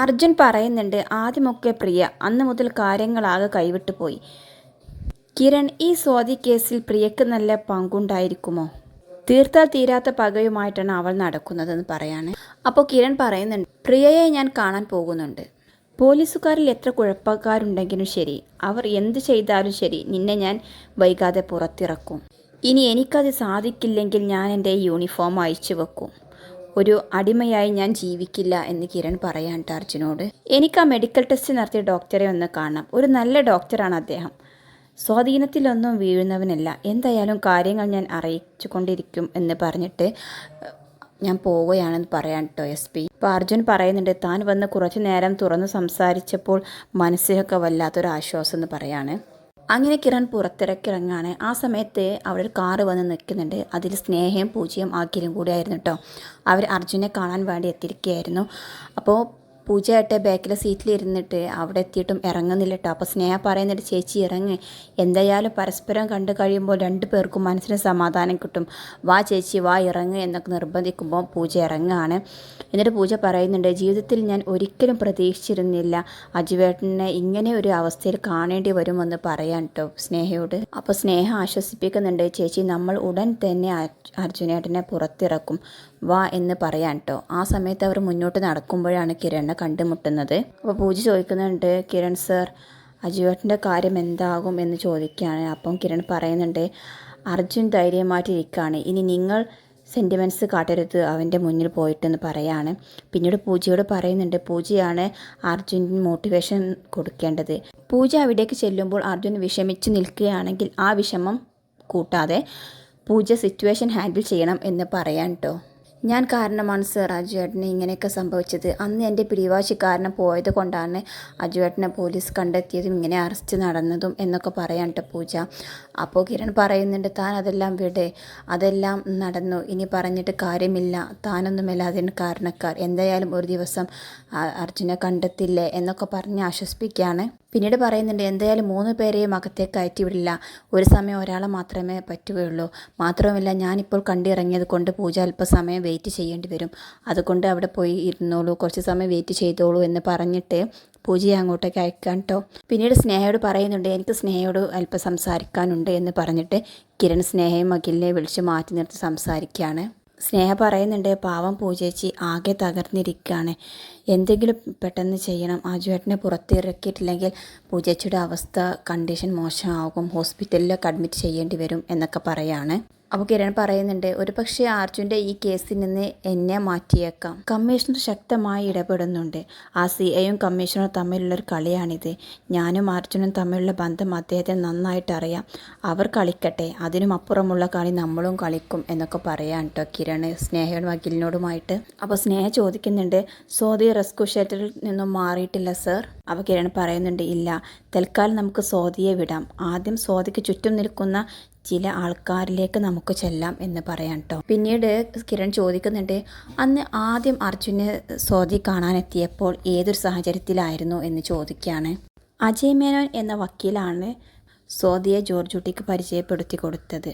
അർജുൻ പറയുന്നുണ്ട് ആദ്യമൊക്കെ പ്രിയ അന്ന് മുതൽ കാര്യങ്ങളാകെ കൈവിട്ടു പോയി. കിരൺ ഈ സ്വാതി കേസിൽ പ്രിയക്ക് നല്ല പങ്കുണ്ടായിരിക്കുമോ? തീർത്താൽ തീരാത്ത പകയുമായിട്ടാണ് അവൾ നടക്കുന്നതെന്ന് പറയാണ്. അപ്പോൾ കിരൺ പറയുന്നുണ്ട് പ്രിയയെ ഞാൻ കാണാൻ പോകുന്നുണ്ട്. പോലീസുകാരിൽ എത്ര കുഴപ്പക്കാരുണ്ടെങ്കിലും ശരി അവർ എന്ത് ചെയ്താലും ശരി നിന്നെ ഞാൻ വൈകാതെ പുറത്തിറക്കും. ഇനി എനിക്കത് സാധിക്കില്ലെങ്കിൽ ഞാൻ എന്റെ യൂണിഫോം അയച്ചു വെക്കും. ഒരു അടിമയായി ഞാൻ ജീവിക്കില്ല എന്ന് കിരൺ പറയാൻ അർജുനോട്. എനിക്ക് ആ മെഡിക്കൽ ടെസ്റ്റ് നടത്തിയ ഡോക്ടറെ ഒന്ന് കാണാം ഒരു നല്ല ഡോക്ടറാണ് അദ്ദേഹം. സ്വാധീനത്തിലൊന്നും വീഴുന്നവനല്ല. എന്തായാലും കാര്യങ്ങൾ ഞാൻ അറിയിച്ചു കൊണ്ടിരിക്കും എന്ന് പറഞ്ഞിട്ട് ഞാൻ പോവുകയാണെന്ന് പറയാൻ കേട്ടോ എസ് പി ഇപ്പോൾ അർജുൻ പറയുന്നുണ്ട് താൻ വന്ന് കുറച്ചു നേരം തുറന്ന് സംസാരിച്ചപ്പോൾ മനസ്സിലൊക്കെ വല്ലാത്തൊരു ആശ്വാസം എന്ന് പറയാണ്. അങ്ങനെ കിരൺ പുറത്തിറക്കിറങ്ങാണ്. ആ സമയത്ത് അവിടെ ഒരു കാറ് വന്ന് നിൽക്കുന്നുണ്ട്. അതിൽ സ്നേഹയും പൂജയും ആക്കിയും കൂടിയായിരുന്നു കേട്ടോ അവർ അർജുനെ കാണാൻ വേണ്ടി എത്തിയിരിക്കുകയായിരുന്നു. അപ്പോൾ പൂജയായിട്ട് ബാക്കിലെ സീറ്റിൽ ഇരുന്നിട്ട് അവിടെ എത്തിയിട്ടും ഇറങ്ങുന്നില്ല കേട്ടോ അപ്പോൾ സ്നേഹ പറയുന്നിട്ട് ചേച്ചി ഇറങ്ങ്. എന്തായാലും പരസ്പരം കണ്ടു കഴിയുമ്പോൾ രണ്ടു പേർക്കും മനസ്സിന് സമാധാനം കിട്ടും. വാ ചേച്ചി വാ ഇറങ്ങ് എന്നൊക്കെ നിർബന്ധിക്കുമ്പോൾ പൂജ ഇറങ്ങുകയാണ്. എന്നിട്ട് പൂജ പറയുന്നുണ്ട് ജീവിതത്തിൽ ഞാൻ ഒരിക്കലും പ്രതീക്ഷിച്ചിരുന്നില്ല. അജുവേട്ടനെ ഇങ്ങനെ ഒരു അവസ്ഥയിൽ കാണേണ്ടി വരുമെന്ന് പറയാൻ കേട്ടോ സ്നേഹയോട്. അപ്പോൾ സ്നേഹ ആശ്വസിപ്പിക്കുന്നുണ്ട് ചേച്ചി നമ്മൾ ഉടൻ തന്നെ അർജ്- അർജുനേട്ടനെ പുറത്തിറക്കും. വാ എന്ന് പറയാൻ കേട്ടോ ആ സമയത്ത് അവർ മുന്നോട്ട് നടക്കുമ്പോഴാണ് കിരണിനെ കണ്ടുമുട്ടുന്നത്. അപ്പോൾ പൂജ ചോദിക്കുന്നുണ്ട് കിരൺ സർ അജുവേട്ടന്റെ കാര്യം എന്താകും? എന്ന് ചോദിക്കുകയാണ്. അപ്പം കിരൺ പറയുന്നുണ്ട് അർജുൻ ധൈര്യമായിട്ടിരിക്കുകയാണ്. ഇനി നിങ്ങൾ സെന്റിമെന്റ്സ് കാട്ടരുത്. അവന്റെ മുന്നിൽ പോയിട്ടെന്ന് പറയാണ്. പിന്നീട് പൂജയോട് പറയുന്നുണ്ട് പൂജയാണ് അർജുന് മോട്ടിവേഷൻ കൊടുക്കേണ്ടത്. പൂജ അവിടേക്ക് ചെല്ലുമ്പോൾ അർജുൻ വിഷമിച്ച് നിൽക്കുകയാണെങ്കിൽ ആ വിഷമം കൂട്ടാതെ പൂജ സിറ്റുവേഷൻ ഹാൻഡിൽ ചെയ്യണം എന്ന് പറയാൻ കേട്ടോ ഞാൻ കാരണമാണ് സർ അജുവേട്ടന് ഇങ്ങനെയൊക്കെ സംഭവിച്ചത്. അന്ന് എന്റെ പിടിവാശി കാരണം പോയത് കൊണ്ടാണ് അജുവേട്ടനെ പോലീസ് കണ്ടെത്തിയതും ഇങ്ങനെ അറസ്റ്റ് നടന്നതും എന്നൊക്കെ പറയാൻ പൂജ. അപ്പോൾ കിരൺ പറയുന്നുണ്ട് താൻ അതെല്ലാം വിടെ. അതെല്ലാം നടന്നു. ഇനി പറഞ്ഞിട്ട് കാര്യമില്ല. താനൊന്നുമല്ല അതിന് കാരണക്കാർ. എന്തായാലും ഒരു ദിവസം അർജുനെ കണ്ടെത്തില്ലേ? എന്നൊക്കെ പറഞ്ഞ് ആശ്വസിപ്പിക്കുകയാണ്. പിന്നീട് പറയുന്നുണ്ട് എന്തായാലും മൂന്ന് പേരെയും അകത്തേക്ക് കയറ്റിവിടില്ല ഒരു സമയം ഒരാളെ മാത്രമേ പറ്റുകയുള്ളൂ. മാത്രവുമല്ല ഞാനിപ്പോൾ കണ്ടിറങ്ങിയത് കൊണ്ട് പൂജ അല്പസമയം വെയിറ്റ് ചെയ്യേണ്ടി വരും. അതുകൊണ്ട് അവിടെ പോയി ഇരുന്നോളൂ. കുറച്ച് സമയം വെയിറ്റ് ചെയ്തോളൂ എന്ന് പറഞ്ഞിട്ട് പൂജയെ അങ്ങോട്ടേക്ക് അയക്കാൻ കേട്ടോ പിന്നീട് സ്നേഹയോട് പറയുന്നുണ്ട് എനിക്ക് സ്നേഹയോട് അല്പം സംസാരിക്കാനുണ്ട് എന്ന് പറഞ്ഞിട്ട് കിരൺ സ്നേഹയും അഖിലിനെ വിളിച്ച് മാറ്റി നിർത്തി സംസാരിക്കുകയാണ്. സ്നേഹ പറയുന്നുണ്ട് പാവം പൂജേച്ചി ആകെ തകർന്നിരിക്കുകയാണ്. എന്തെങ്കിലും പെട്ടെന്ന് ചെയ്യണം. ആജുവേട്ടനെ പുറത്തിറക്കിയിട്ടില്ലെങ്കിൽ പൂജച്ചിയുടെ അവസ്ഥ കണ്ടീഷൻ മോശമാകും. ഹോസ്പിറ്റലിലൊക്കെ അഡ്മിറ്റ് ചെയ്യേണ്ടി വരും എന്നൊക്കെ പറയാണ്. അപ്പോൾ കിരൺ പറയുന്നുണ്ട് ഒരു പക്ഷേ അർജുന്റെ ഈ കേസിൽ നിന്ന് എന്നെ മാറ്റിയേക്കാം. കമ്മീഷണർ ശക്തമായി ഇടപെടുന്നുണ്ട്. ആ സി ഐയും കമ്മീഷണറും തമ്മിലുള്ളൊരു കളിയാണിത്. ഞാനും അർജുനും തമ്മിലുള്ള ബന്ധം അദ്ദേഹത്തെ നന്നായിട്ട് അറിയാം. അവർ കളിക്കട്ടെ അതിനും അപ്പുറമുള്ള കളി നമ്മളും കളിക്കും എന്നൊക്കെ പറയാൻ കേട്ടോ കിരൺ സ്നേഹയോടും വകീലിനോടുമായിട്ട് അപ്പോൾ സ്നേഹ ചോദിക്കുന്നുണ്ട് സ്വാതി റെസ്ക്യൂ ഷെൽട്ടറിൽ നിന്നും മാറിയിട്ടില്ല സർ. അവ കിരൺ പറയുന്നുണ്ട് ഇല്ല. തൽക്കാലം നമുക്ക് സ്വാതിയെ വിടാം. ആദ്യം സ്വാതിക്ക് ചുറ്റും നിൽക്കുന്ന ചില ആൾക്കാരിലേക്ക് നമുക്ക് ചെല്ലാം എന്ന് പറയാം കേട്ടോ പിന്നീട് കിരൺ ചോദിക്കുന്നുണ്ട് അന്ന് ആദ്യം അർജുനെ സ്വാതി കാണാനെത്തിയപ്പോൾ ഏതൊരു സാഹചര്യത്തിലായിരുന്നു? എന്ന് ചോദിക്കുകയാണ്. അജയ് മേനോൻ എന്ന വക്കീലാണ് സ്വാതിയെ ജോർജുട്ടിക്ക് പരിചയപ്പെടുത്തി കൊടുത്തത്.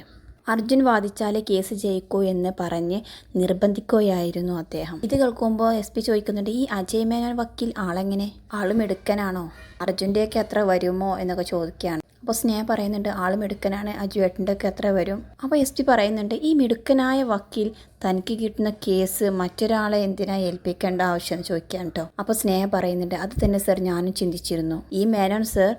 അർജുൻ വാദിച്ചാലേ കേസ് ജയിക്കൂ എന്ന് പറഞ്ഞ് നിർബന്ധിക്കുകയായിരുന്നു അദ്ദേഹം. ഇത് കേൾക്കുമ്പോൾ എസ് പി ചോദിക്കുന്നുണ്ട് ഈ അജയ് മേനോൻ വക്കീൽ ആളെങ്ങനെ? ആളും എടുക്കനാണോ? അർജുന്റെയൊക്കെ എത്ര വരുമോ? എന്നൊക്കെ ചോദിക്കുകയാണ്. അപ്പോൾ സ്നേഹ പറയുന്നുണ്ട് ആൾ മിടുക്കനാണ് അജുവേട്ടന്റെ ഒക്കെ എത്ര വരും? അപ്പോൾ എസ് പി പറയുന്നുണ്ട് ഈ മിടുക്കനായ വക്കീൽ തനിക്ക് കിട്ടുന്ന കേസ് മറ്റൊരാളെ എന്തിനാ ഏൽപ്പിക്കേണ്ട ആവശ്യം? ചോദിക്കാൻ കേട്ടോ അപ്പോൾ സ്നേഹ പറയുന്നുണ്ട് അത് തന്നെ സർ ഞാനും ചിന്തിച്ചിരുന്നു. ഈ മേനോൻ സർ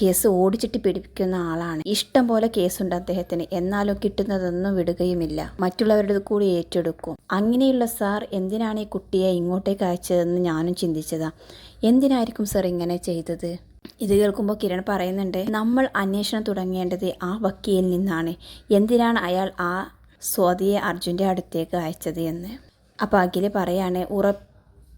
കേസ് ഓടിച്ചിട്ട് പിടിപ്പിക്കുന്ന ആളാണ്. ഇഷ്ടം പോലെ കേസുണ്ട് അദ്ദേഹത്തിന്. എന്നാലും കിട്ടുന്നതൊന്നും വിടുകയുമില്ല. മറ്റുള്ളവരുടെ കൂടി ഏറ്റെടുക്കും. അങ്ങനെയുള്ള സാർ എന്തിനാണ് ഈ കുട്ടിയെ ഇങ്ങോട്ടേക്ക് അയച്ചതെന്ന് ഞാനും ചിന്തിച്ചതാ. എന്തിനായിരിക്കും സാർ ഇങ്ങനെ ചെയ്തത്? ഇത് കേൾക്കുമ്പോൾ കിരൺ പറയുന്നുണ്ട് നമ്മൾ അന്വേഷണം തുടങ്ങേണ്ടത് ആ വക്കീലിൽ നിന്നാണ്. എന്തിനാണ് അയാൾ ആ സ്വാതിയെ അർജുന്റെ അടുത്തേക്ക് അയച്ചത് എന്ന്? അപ്പോൾ അഖിൽ പറയാണ്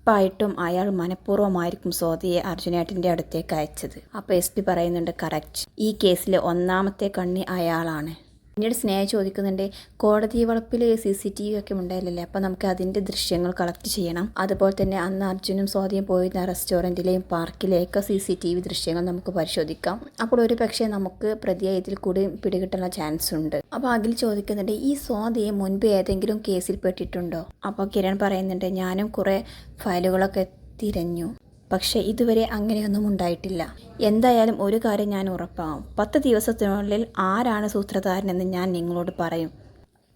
ഉറപ്പായിട്ടും അയാൾ മനഃപൂർവമായിരിക്കും സ്വാതിയെ അർജുനേട്ടന്റെ അടുത്തേക്ക് അയച്ചത്. അപ്പോൾ എസ് പി പറയുന്നുണ്ട് കറക്റ്റ്. ഈ കേസിലെ ഒന്നാമത്തെ കണ്ണി അയാളാണ്. പിന്നീട് സ്നേഹ ചോദിക്കുന്നുണ്ട് കോടതി വളപ്പിൽ സി സി ടി വി ഒക്കെ ഉണ്ടായില്ലല്ലേ അപ്പോൾ നമുക്ക് അതിന്റെ ദൃശ്യങ്ങൾ കളക്ട് ചെയ്യണം. അതുപോലെ തന്നെ അന്ന് അർജുനും സ്വാതിയും പോയിരുന്ന റെസ്റ്റോറന്റിലെയും പാർക്കിലെയൊക്കെ സി സി ടി വി ദൃശ്യങ്ങൾ നമുക്ക് പരിശോധിക്കാം. അപ്പോൾ ഒരു പക്ഷേ നമുക്ക് പ്രതിയെ ഇതിൽ കൂടി പിടികിട്ടാനുള്ള ചാൻസ് ഉണ്ട്. അപ്പോൾ അഖിൽ ചോദിക്കുന്നുണ്ട് ഈ സ്വാതിയെ മുൻപ് ഏതെങ്കിലും കേസിൽ പെട്ടിട്ടുണ്ടോ? അപ്പോൾ കിരൺ പറയുന്നുണ്ട് ഞാനും കുറേ ഫയലുകളൊക്കെ തിരഞ്ഞു. പക്ഷേ ഇതുവരെ അങ്ങനെയൊന്നും ഉണ്ടായിട്ടില്ല. എന്തായാലും ഒരു കാര്യം ഞാൻ ഉറപ്പാകും പത്ത് ദിവസത്തിനുള്ളിൽ ആരാണ് സൂത്രധാരനെന്ന് ഞാൻ നിങ്ങളോട് പറയും.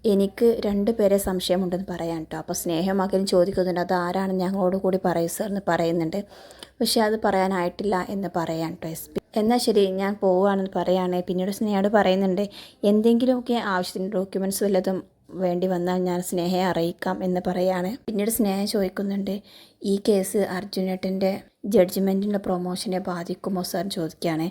എനിക്ക് രണ്ട് പേരെ സംശയമുണ്ടെന്ന് പറയാൻ കേട്ടോ അപ്പോൾ സ്നേഹമാക്കലും ചോദിക്കുന്നുണ്ട്. അത് ആരാണ് ഞങ്ങളോട് കൂടി പറയൂ സാർ എന്ന് പറയുന്നുണ്ട്. പക്ഷേ അത് പറയാനായിട്ടില്ല എന്ന് പറയാൻ കേട്ടോ എസ് പി. എന്നാൽ ശരി ഞാൻ പോവുകയാണെന്ന് പറയുകയാണ് പിന്നീട് സ്നേഹയോട് പറയുന്നുണ്ട്. എന്തെങ്കിലുമൊക്കെ ആവശ്യത്തിന് ഡോക്യുമെന്റ്സ് വല്ലതും വേണ്ടി വന്നാൽ ഞാൻ സ്നേഹയെ അറിയിക്കാം എന്ന് പറയാണ്. പിന്നീട് സ്നേഹ ചോദിക്കുന്നുണ്ട് ഈ കേസ് അർജുനേട്ടന്റെ ജഡ്ജ്മെന്റിന്റെ പ്രൊമോഷനെ ബാധിക്കുമോ സാർ ചോദിക്കുകയാണ്.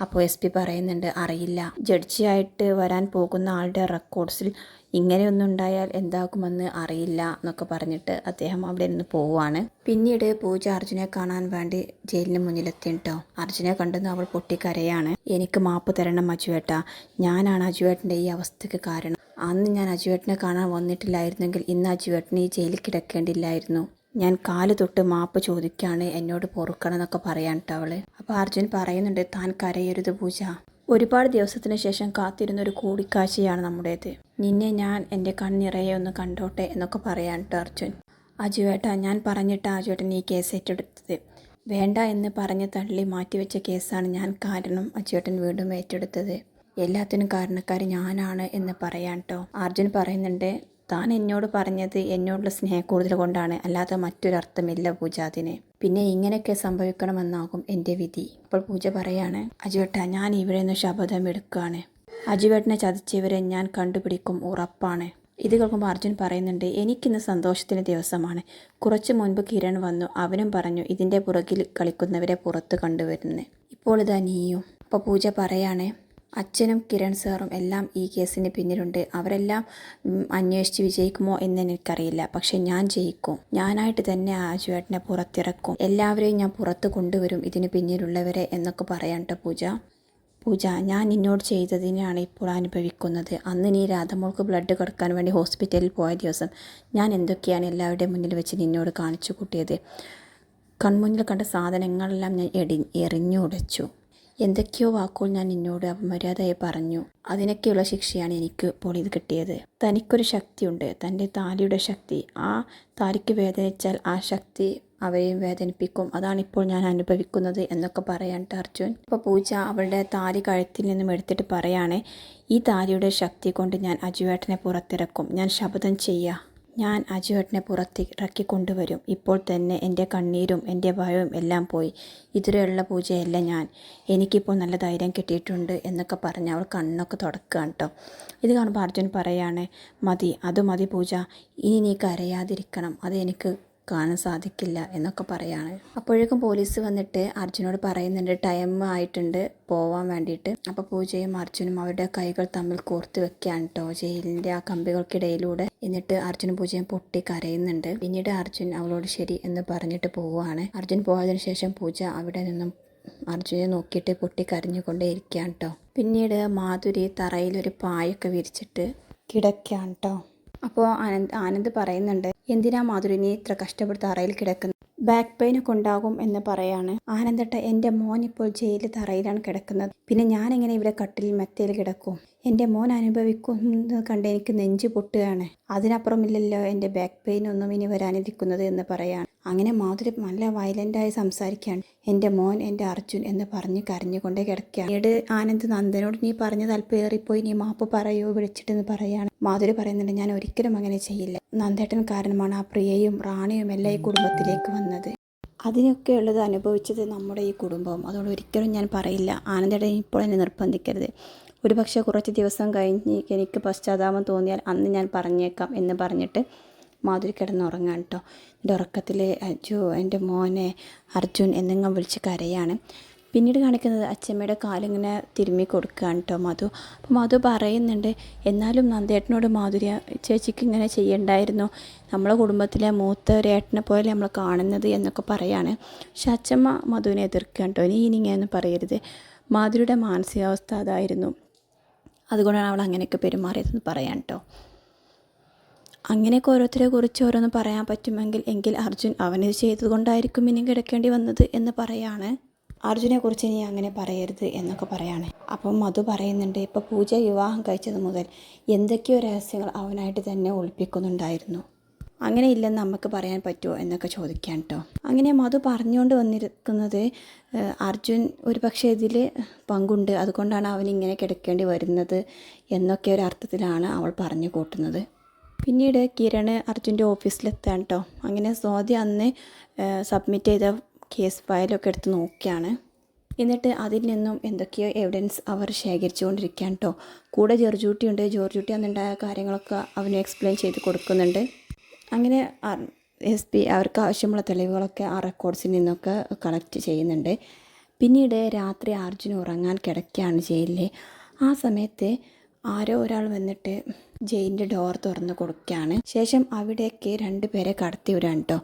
അപ്പോൾ എസ് പി പറയുന്നുണ്ട് അറിയില്ല. ജഡ്ജിയായിട്ട് വരാൻ പോകുന്ന ആളുടെ റെക്കോർഡ്സിൽ ഇങ്ങനെയൊന്നും ഉണ്ടായാൽ എന്താകുമെന്ന് അറിയില്ല എന്നൊക്കെ പറഞ്ഞിട്ട് അദ്ദേഹം അവിടെ നിന്ന് പോവുകയാണ്. പിന്നീട് പൂജ അർജുനെ കാണാൻ വേണ്ടി ജയിലിന് മുന്നിലെത്തി കേട്ടോ. അർജുനെ കണ്ടെന്ന് അവൾ പൊട്ടിക്കരയാണ്. എനിക്ക് മാപ്പ് തരണം അജുവേട്ട. ഞാനാണ് അജുവേട്ടന്റെ ഈ അവസ്ഥയ്ക്ക് കാരണം. അന്ന് ഞാൻ അജുവേട്ടനെ കാണാൻ വന്നിട്ടില്ലായിരുന്നെങ്കിൽ ഇന്ന് അജുവേട്ടനെ ഈ ജയിലിൽ കിടക്കേണ്ടില്ലായിരുന്നു. ഞാൻ കാൽ തൊട്ട് മാപ്പ് ചോദിക്കുകയാണ് എന്നോട് പൊറുക്കണം എന്നൊക്കെ പറയാൻ അവൾ. അപ്പോൾ അർജുൻ പറയുന്നുണ്ട് താൻ കരയരുത് പൂജ. ഒരുപാട് ദിവസത്തിന് ശേഷം കാത്തിരുന്ന ഒരു കൂടിക്കാഴ്ചയാണ് നമ്മുടേത്. നിന്നെ ഞാൻ എന്റെ കണ്ണിറയെ ഒന്ന് കണ്ടോട്ടെ എന്നൊക്കെ പറയാൻ അർജുൻ. അജുവേട്ട ഞാൻ പറഞ്ഞിട്ട് അജുവേട്ടൻ ഈ കേസ് ഏറ്റെടുത്തത്. വേണ്ട എന്ന് പറഞ്ഞ് തള്ളി മാറ്റിവെച്ച കേസാണ് ഞാൻ കാരണം അജുവേട്ടൻ വീണ്ടും ഏറ്റെടുത്തത്. എല്ലാത്തിനും കാരണക്കാരി ഞാനാണ് എന്ന് പറയാൻ കേട്ടോ അർജുൻ പറയുന്നുണ്ട് താൻ എന്നോട് പറഞ്ഞത് എന്നോടുള്ള സ്നേഹക്കൂടുതൽ കൊണ്ടാണ് അല്ലാതെ മറ്റൊരർത്ഥമില്ല പൂജ അതിന് പിന്നെ ഇങ്ങനെയൊക്കെ സംഭവിക്കണമെന്നാകും എന്റെ വിധി. അപ്പോൾ പൂജ പറയാണ് അജുവേട്ട ഞാൻ ഇവിടെ നിന്ന് ശപഥം എടുക്കുകയാണ്. അജുവേട്ടനെ ചതിച്ചവരെ ഞാൻ കണ്ടുപിടിക്കും ഉറപ്പാണ്. ഇത് കേൾക്കുമ്പോൾ അർജുൻ പറയുന്നുണ്ട് എനിക്കിന്ന് സന്തോഷത്തിന്റെ ദിവസമാണ്. കുറച്ച് മുൻപ് കിരൺ വന്നു അവനും പറഞ്ഞു ഇതിന്റെ പുറകിൽ കളിക്കുന്നവരെ പുറത്ത് കണ്ടുവരുന്നത് ഇപ്പോൾ ഇതാ നീയും. അപ്പോൾ പൂജ പറയാണ് അച്ഛനും കിരൺ സാറും എല്ലാം ഈ കേസിന് പിന്നിലുണ്ട്. അവരെല്ലാം അന്വേഷിച്ച് വിജയിക്കുമോ എന്ന് എനിക്കറിയില്ല. പക്ഷെ ഞാൻ ജയിക്കും. ഞാനായിട്ട് തന്നെ ആജുവേട്ടനെ പുറത്തിറക്കും. എല്ലാവരെയും ഞാൻ പുറത്ത് കൊണ്ടുവരും ഇതിന് പിന്നിലുള്ളവരെ എന്നൊക്കെ പറയണ്ട പൂജ. പൂജ ഞാൻ നിന്നോട് ചെയ്തതിനാണ് ഇപ്പോൾ അനുഭവിക്കുന്നത്. അന്ന് നീ രാധമോൾക്ക് ബ്ലഡ് കൊടുക്കാൻ വേണ്ടി ഹോസ്പിറ്റലിൽ പോയ ദിവസം ഞാൻ എന്തൊക്കെയാണ് എല്ലാവരുടെയും മുന്നിൽ വെച്ച് നിന്നോട് കാണിച്ചു കൂട്ടിയത്? കൺമുന്നിൽ കണ്ട സാധനങ്ങളെല്ലാം ഞാൻ എടി എറിഞ്ഞുടച്ചു എന്തൊക്കെയോ വാക്കുകൾ ഞാൻ നിന്നോട് അപമര്യാദയായി പറഞ്ഞു. അതിനൊക്കെയുള്ള ശിക്ഷയാണ് എനിക്ക് ഇപ്പോൾ ഇത് കിട്ടിയത്. തനിക്കൊരു ശക്തിയുണ്ട്. തന്റെ താലിയുടെ ശക്തി. ആ താലിക്ക് വേദനിച്ചാൽ ആ ശക്തി അവരെയും വേദനിപ്പിക്കും. അതാണിപ്പോൾ ഞാൻ അനുഭവിക്കുന്നത് എന്നൊക്കെ പറയാൻ അർജുൻ. അപ്പോൾ പൂജ അവളുടെ താലി കഴുത്തിൽ നിന്നും എടുത്തിട്ട് പറയാണ് ഈ താലിയുടെ ശക്തി കൊണ്ട് ഞാൻ അജുവേട്ടനെ പുറത്തിറക്കും. ഞാൻ ശപഥം ചെയ്യുക ഞാൻ അജുവേട്ടനെ പുറത്തിറക്കി കൊണ്ടുവരും. ഇപ്പോൾ തന്നെ എന്റെ കണ്ണീരും എന്റെ ഭയവും എല്ലാം പോയി. ഇതുവരെയുള്ള പൂജയല്ല ഞാൻ. എനിക്കിപ്പോൾ നല്ല ധൈര്യം കിട്ടിയിട്ടുണ്ട് എന്നൊക്കെ പറഞ്ഞ് അവൾ കണ്ണൊക്കെ തുടക്കുകയാണ് കേട്ടോ. ഇത് കാണുമ്പോൾ അർജുൻ പറയാണ് മതി അത് മതി പൂജ. ഇനി നീ കരയാതിരിക്കണം. അത് എനിക്ക് കാണാൻ സാധിക്കില്ല എന്നൊക്കെ പറയാണ്. അപ്പോഴേക്കും പോലീസ് വന്നിട്ട് അർജുനോട് പറയുന്നുണ്ട് ടൈം ആയിട്ടുണ്ട് പോവാൻ വേണ്ടിയിട്ട്. അപ്പോൾ പൂജയും അർജുനും അവരുടെ കൈകൾ തമ്മിൽ കോർത്ത് വെക്കുകയാണ് കേട്ടോ ജയിലിന്റെ ആ കമ്പികൾക്കിടയിലൂടെ. എന്നിട്ട് അർജുനും പൂജയും പൊട്ടി കരയുന്നുണ്ട്. പിന്നീട് അർജുൻ അവളോട് ശരി എന്ന് പറഞ്ഞിട്ട് പോവുകയാണ്. അർജുൻ പോയതിനു ശേഷം പൂജ അവിടെ നിന്നും അർജുനെ നോക്കിയിട്ട് പൊട്ടി കരഞ്ഞുകൊണ്ടേ ഇരിക്കുകയാണ് കേട്ടോ പിന്നീട് മാധുരി തറയിൽ ഒരു പായൊക്കെ വിരിച്ചിട്ട് കിടക്കുകയാണ് കേട്ടോ അപ്പോൾ ആനന്ദ് ആനന്ദ് പറയുന്നുണ്ട് എന്തിനാ മാധുരിനെ ഇത്ര കഷ്ടപ്പെട്ട് തറയിൽ കിടക്കുന്നത്? ബാക്ക് പെയിൻ ഒക്കെ ഉണ്ടാകും എന്ന് പറയാണ്. ആനന്ദട്ട എന്റെ മോൻ ഇപ്പോൾ ജയിലിൽ തറയിലാണ് കിടക്കുന്നത്. പിന്നെ ഞാൻ എങ്ങനെ ഇവിടെ കട്ടിലിൽ മെത്തയിൽ കിടക്കും? എന്റെ മോൻ അനുഭവിക്കുന്നത് കണ്ട് എനിക്ക് നെഞ്ചു പൊട്ടുകയാണ്. അതിനപ്പുറമില്ലല്ലോ എന്റെ ബാക്ക് പെയിൻ ഒന്നും ഇനി വരാനിരിക്കുന്നത് എന്ന് പറയാണ്. അങ്ങനെ മാധുരി നല്ല വയലന്റായി സംസാരിക്കുകയാണ്. എന്റെ മോൻ എന്റെ അർജുൻ എന്ന് പറഞ്ഞ് കരഞ്ഞുകൊണ്ടേ കിടക്കുകയാണ്. പിന്നീട് ആനന്ദ് നന്ദനോട് നീ പറഞ്ഞ തൽപ്പേറിപ്പോയി നീ മാപ്പ് പറയോ വിളിച്ചിട്ടെന്ന് പറയാണ്. മാധുരി പറയുന്നുണ്ട് ഞാൻ ഒരിക്കലും അങ്ങനെ ചെയ്യില്ല. നന്ദേട്ടൻ കാരണമാണ് ആ പ്രിയയും റാണിയും എല്ലാം ഈ കുടുംബത്തിലേക്ക് വന്നത്. അതിനൊക്കെ ഉള്ളത് അനുഭവിച്ചത് നമ്മുടെ ഈ കുടുംബം അതുകൊണ്ട് ഒരിക്കലും ഞാൻ പറയില്ല. ആനന്ദേട്ടൻ ഇപ്പോൾ എന്നെ നിർബന്ധിക്കരുത്. ഒരു പക്ഷേ കുറച്ച് ദിവസം കഴിഞ്ഞ് എനിക്ക് പശ്ചാത്താപം തോന്നിയാൽ അന്ന് ഞാൻ പറഞ്ഞേക്കാം എന്ന് പറഞ്ഞിട്ട് മാധുരി കിടന്നുറങ്ങാൻ കേട്ടോ. എന്റെ ഉറക്കത്തിൽ അജു എന്റെ മോനെ അർജുൻ എന്നിങ്ങനെ വിളിച്ച് കരയാണ്. പിന്നീട് കാണിക്കുന്നത് അച്ഛമ്മയുടെ കാലിങ്ങനെ തിരുമ്മി കൊടുക്കുകയാണ് കേട്ടോ മധു. അപ്പോൾ മധു പറയുന്നുണ്ട് എന്നാലും നന്ദേട്ടനോട് മാധുര്യ ചേച്ചിക്ക് ഇങ്ങനെ ചെയ്യണ്ടായിരുന്നു. നമ്മളെ കുടുംബത്തിലെ മൂത്ത ഒരു ഏട്ടനെ പോലെ നമ്മൾ കാണുന്നത് എന്നൊക്കെ പറയാണ്. പക്ഷെ അച്ഛമ്മ മധുവിനെ എതിർക്കുകയാണ് കേട്ടോ. നീ ഇനി ഇങ്ങനെയൊന്നും പറയരുത്. മാധുരിയുടെ മാനസികാവസ്ഥ അതായിരുന്നു. അതുകൊണ്ടാണ് അവൾ അങ്ങനെയൊക്കെ പെരുമാറിയതെന്ന് പറയാൻ കേട്ടോ. അങ്ങനെയൊക്കെ ഓരോരുത്തരെ കുറിച്ച് ഓരോന്ന് പറയാൻ പറ്റുമെങ്കിൽ എങ്കിൽ അർജുൻ അവനത് ചെയ്തതുകൊണ്ടായിരിക്കും ഇനിയും കിടക്കേണ്ടി വന്നത് എന്ന് പറയാണ്. അർജുനെ കുറിച്ച് ഇനി അങ്ങനെ പറയരുത് എന്നൊക്കെ പറയാണ്. അപ്പം മധു പറയുന്നുണ്ട് ഇപ്പോൾ പൂജ വിവാഹം കഴിച്ചത് മുതൽ എന്തൊക്കെയോ രഹസ്യങ്ങൾ അവനായിട്ട് തന്നെ ഒളിപ്പിക്കുന്നുണ്ടായിരുന്നു. അങ്ങനെ ഇല്ലെന്ന് നമുക്ക് പറയാൻ പറ്റുമോ എന്നൊക്കെ ചോദിക്കാൻ കേട്ടോ അങ്ങനെ മധു പറഞ്ഞുകൊണ്ട് വന്നിരിക്കുന്നത് അർജുൻ ഒരു പക്ഷേ ഇതിൽ പങ്കുണ്ട്. അതുകൊണ്ടാണ് അവൻ ഇങ്ങനെ കിടക്കേണ്ടി വരുന്നത് എന്നൊക്കെ ഒരു അർത്ഥത്തിലാണ് അവൾ പറഞ്ഞു കൂട്ടുന്നത്. പിന്നീട് കിരൺ അർജുന്റെ ഓഫീസിലെത്താൻ കേട്ടോ അങ്ങനെ സ്വാതി അന്ന് സബ്മിറ്റ് ചെയ്ത കേസ് ഫയലൊക്കെ എടുത്ത് നോക്കിയാണ്. എന്നിട്ട് അതിൽ നിന്നും എന്തൊക്കെയോ എവിഡൻസ് അവർ ശേഖരിച്ചുകൊണ്ടിരിക്കുകയാണ് കേട്ടോ കൂടെ ജോർജൂട്ടിയുണ്ട് ജോർജൂട്ടി അന്നുണ്ടായ കാര്യങ്ങളൊക്കെ അവന് എക്സ്പ്ലെയിൻ ചെയ്ത് കൊടുക്കുന്നുണ്ട്. അങ്ങനെ എസ് പി അവർക്ക് ആവശ്യമുള്ള തെളിവുകളൊക്കെ ആ റെക്കോർഡ്സിൽ നിന്നൊക്കെ കളക്ട് ചെയ്യുന്നുണ്ട്. പിന്നീട് രാത്രി അർജുൻ ഉറങ്ങാൻ കിടക്കുകയാണ് ജയിലിൽ. ആ സമയത്ത് ആരോ ഒരാൾ വന്നിട്ട് ജയിലിന്റെ ഡോർ തുറന്ന് കൊടുക്കുകയാണ്. ശേഷം അവിടെയൊക്കെ രണ്ട് പേരെ കടത്തി വരാണ് കേട്ടോ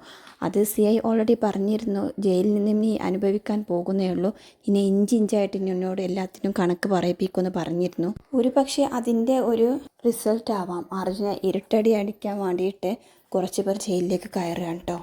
അത് സി ഐ ഓൾറെഡി പറഞ്ഞിരുന്നു ജയിലിൽ നിന്ന് ഇനി അനുഭവിക്കാൻ പോകുന്നേ ഉള്ളൂ. ഇനി ഇഞ്ചിഞ്ചായിട്ട് ഇനി എന്നോട് എല്ലാത്തിനും കണക്ക് പറയിപ്പിക്കുമെന്ന് പറഞ്ഞിരുന്നു. ഒരു പക്ഷേ അതിന്റെ ഒരു റിസൾട്ട് ആവാം അർജുനെ ഇരുട്ടടി അടിക്കാൻ വേണ്ടിയിട്ട് കുറച്ച് പേർ ജയിലിലേക്ക് കയറുകയാണ് കേട്ടോ